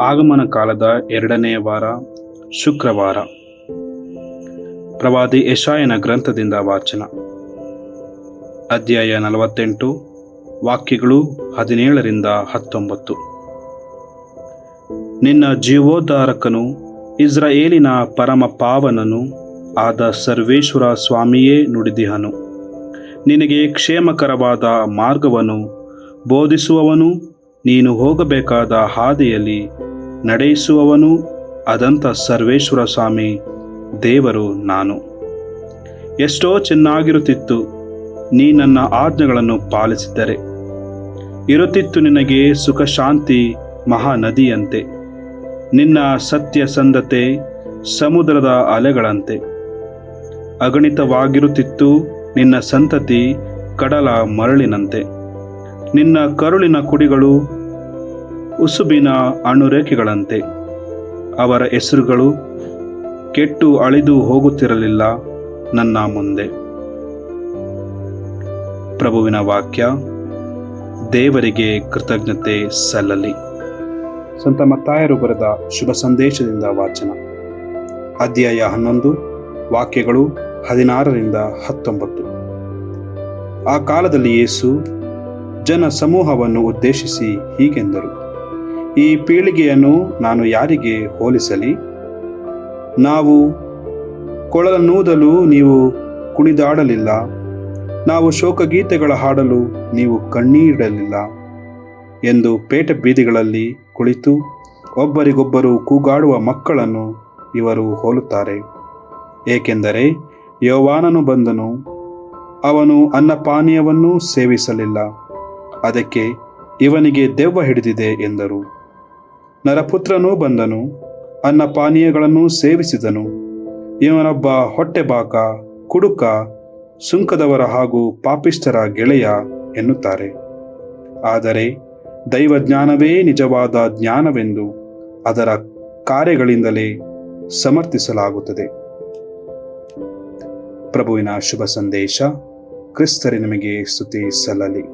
ಆಗಮನ ಕಾಲದ ಎರಡನೆಯ ವಾರ, ಶುಕ್ರವಾರ. ಪ್ರವಾದಿ ಯಶಾಯನ ಗ್ರಂಥದಿಂದ ವಾಚನ. ಅಧ್ಯಾಯ ನಲವತ್ತೆಂಟು, ವಾಕ್ಯಗಳು ಹದಿನೇಳರಿಂದ ಹತ್ತೊಂಬತ್ತು. ನಿನ್ನ ಜೀವೋದ್ಧಾರಕನು ಇಸ್ರಾಯೇಲಿನ ಪರಮ ಪಾವನನು ಆದ ಸರ್ವೇಶ್ವರ ಸ್ವಾಮಿಯೇ ನುಡಿದಿಹನು. ನಿನಗೆ ಕ್ಷೇಮಕರವಾದ ಮಾರ್ಗವನ್ನು ಬೋಧಿಸುವವನು ನೀನು ಹೋಗಬೇಕಾದ ಹಾದಿಯಲ್ಲಿ ನಡೆಯಿಸುವವನು ಅದಂತ ಸರ್ವೇಶ್ವರ ಸ್ವಾಮಿ, ದೇವರು ನಾನು. ಎಷ್ಟೋ ಚೆನ್ನಾಗಿರುತ್ತಿತ್ತು, ನೀ ನನ್ನ ಆಜ್ಞೆಗಳನ್ನು ಪಾಲಿಸಿದ್ದರೆ. ಇರುತ್ತಿತ್ತು ನಿನಗೆ ಸುಖ ಶಾಂತಿ ಮಹಾನದಿಯಂತೆ, ನಿನ್ನ ಸತ್ಯಸಂಧತೆ ಸಮುದ್ರದ ಅಲೆಗಳಂತೆ. ಅಗಣಿತವಾಗಿರುತ್ತಿತ್ತು ನಿನ್ನ ಸಂತತಿ ಕಡಲ ಮರಳಿನಂತೆ. ನಿನ್ನ ಕರುಳಿನ ಕುಡಿಗಳು ಉಸುಬಿನ ಅಣುರೇಖೆಗಳಂತೆ. ಅವರ ಹೆಸರುಗಳು ಕೆಟ್ಟು ಅಳಿದು ಹೋಗುತ್ತಿರಲಿಲ್ಲ ನನ್ನ ಮುಂದೆ. ಪ್ರಭುವಿನ ವಾಕ್ಯ, ದೇವರಿಗೆ ಕೃತಜ್ಞತೆ ಸಲ್ಲಲಿ. ಸಂತ ಮತ್ತಾಯರು ಬರೆದ ಶುಭ ಸಂದೇಶದಿಂದ ವಾಚನ. ಅಧ್ಯಾಯ ಹನ್ನೊಂದು, ವಾಕ್ಯಗಳು ಹದಿನಾರರಿಂದ ಹತ್ತೊಂಬತ್ತು. ಆ ಕಾಲದಲ್ಲಿ ಯೇಸು ಜನ ಸಮೂಹವನ್ನು ಉದ್ದೇಶಿಸಿ ಹೀಗೆಂದರು. ಈ ಪೀಳಿಗೆಯನ್ನು ನಾನು ಯಾರಿಗೆ ಹೋಲಿಸಲಿ? ನಾವು ಕೊಳಲನ್ನೂದಲು ನೀವು ಕುಣಿದಾಡಲಿಲ್ಲ. ನಾವು ಶೋಕಗೀತೆಗಳ ಹಾಡಲು ನೀವು ಕಣ್ಣೀರಿಡಲಿಲ್ಲ ಎಂದು ಪೇಟ ಬೀದಿಗಳಲ್ಲಿ ಕುಳಿತು ಒಬ್ಬರಿಗೊಬ್ಬರು ಕೂಗಾಡುವ ಮಕ್ಕಳನ್ನು ಇವರು ಹೋಲುತ್ತಾರೆ. ಏಕೆಂದರೆ ಯೋವಾನನು ಬಂದನು, ಅವನು ಅನ್ನಪಾನೀಯವನ್ನೂ ಸೇವಿಸಲಿಲ್ಲ. ಅದಕ್ಕೆ ಇವನಿಗೆ ದೆವ್ವ ಹಿಡಿದಿದೆ ಎಂದರು. ನರಪುತ್ರನೂ ಬಂದನು, ಅನ್ನ ಪಾನೀಯಗಳನ್ನು ಸೇವಿಸಿದನು. ಇವನೊಬ್ಬ ಹೊಟ್ಟೆಬಾಕ ಕುಡುಕ, ಸುಂಕದವರ ಹಾಗೂ ಪಾಪಿಷ್ಠರ ಗೆಳೆಯ ಎನ್ನುತ್ತಾರೆ. ಆದರೆ ದೈವಜ್ಞಾನವೇ ನಿಜವಾದ ಜ್ಞಾನವೆಂದು ಅದರ ಕಾರ್ಯಗಳಿಂದಲೇ ಸಮರ್ಥಿಸಲಾಗುತ್ತದೆ. ಪ್ರಭುವಿನ ಶುಭ ಸಂದೇಶ, ಕ್ರಿಸ್ತರಿ ನಿಮಗೆ ಸ್ತುತಿ ಸಲ್ಲಲಿ.